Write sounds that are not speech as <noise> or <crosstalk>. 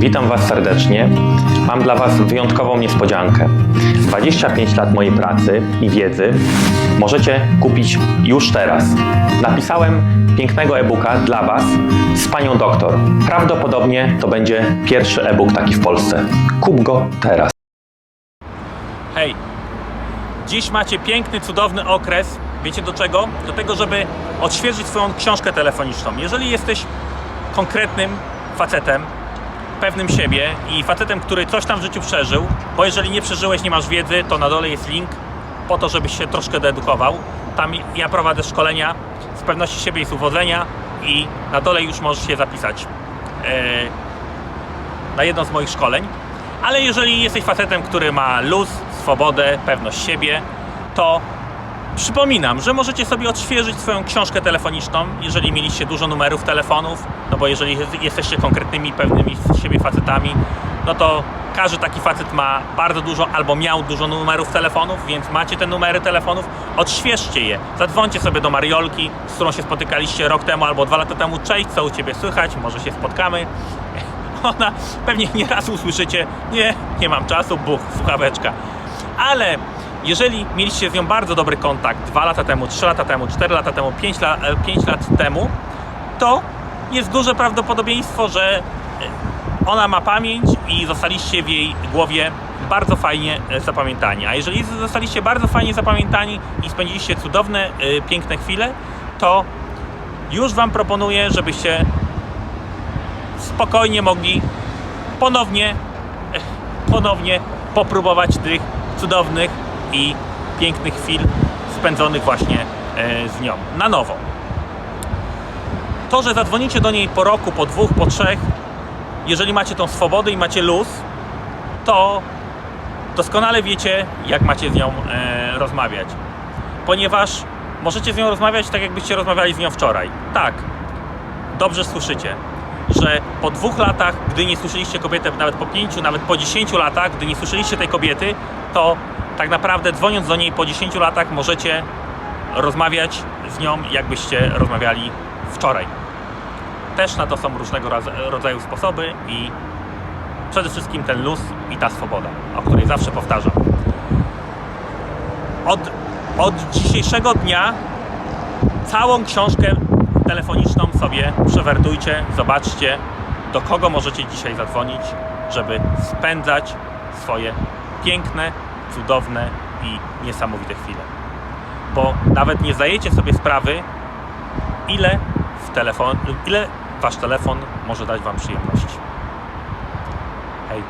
Witam Was serdecznie. Mam dla Was wyjątkową niespodziankę. 25 lat mojej pracy i wiedzy możecie kupić już teraz. Napisałem pięknego e-booka dla Was z panią doktor. Prawdopodobnie to będzie pierwszy e-book taki w Polsce. Kup go teraz. Hej, dziś macie piękny, cudowny okres. Wiecie do czego? Do tego, żeby odświeżyć swoją książkę telefoniczną. Jeżeli jesteś konkretnym facetem, pewnym siebie i facetem, który coś tam w życiu przeżył, bo jeżeli nie przeżyłeś, nie masz wiedzy, to na dole jest link po to, żebyś się troszkę deedukował. Tam ja prowadzę szkolenia z pewności siebie i z uwodzenia i na dole już możesz się zapisać e, na jedno z moich szkoleń. Ale jeżeli jesteś facetem, który ma luz, swobodę, pewność siebie, to przypominam, że możecie sobie odświeżyć swoją książkę telefoniczną, jeżeli mieliście dużo numerów telefonów, no bo jeżeli jesteście konkretnymi, pewnymi z siebie facetami, no to każdy taki facet ma bardzo dużo albo miał dużo numerów telefonów, więc macie te numery telefonów, odświeżcie je. Zadzwońcie sobie do Mariolki, z którą się spotykaliście rok temu albo dwa lata temu. Cześć, co u Ciebie słychać? Może się spotkamy. <laughs> Ona pewnie nieraz usłyszycie, nie, nie mam czasu, buch, słuchaweczka. Ale jeżeli mieliście z nią bardzo dobry kontakt 2 lata temu, 3 lata temu, 4 lata temu, 5, la, 5 lat temu, to jest duże prawdopodobieństwo, że e, ona ma pamięć i zostaliście w jej głowie bardzo fajnie e, zapamiętani. A jeżeli zostaliście bardzo fajnie zapamiętani i spędziliście cudowne, e, piękne chwile, to już Wam proponuję, żebyście spokojnie mogli ponownie, ponownie popróbować tych cudownych i pięknych chwil spędzonych właśnie e, z nią na nowo. To, że zadzwonicie do niej po roku, po dwóch, po trzech, jeżeli macie tą swobodę i macie luz, to doskonale wiecie, jak macie z nią e, rozmawiać. Ponieważ możecie z nią rozmawiać tak, jakbyście rozmawiali z nią wczoraj. Tak, dobrze słyszycie, że po dwóch latach, gdy nie słyszeliście kobiety, nawet po pięciu, nawet po dziesięciu latach, gdy nie słyszeliście tej kobiety, to tak naprawdę dzwoniąc do niej po 10 latach możecie rozmawiać z nią, jakbyście rozmawiali wczoraj. Też na to są różnego rodzaju sposoby i przede wszystkim ten luz i ta swoboda, o której zawsze powtarzam. Od, od dzisiejszego dnia całą książkę telefoniczną sobie przewertujcie, zobaczcie, do kogo możecie dzisiaj zadzwonić, żeby spędzać swoje piękne, cudowne i niesamowite chwile. Bo nawet nie zdajecie sobie sprawy, ile, w telefon, ile wasz telefon może dać wam przyjemności. Hej.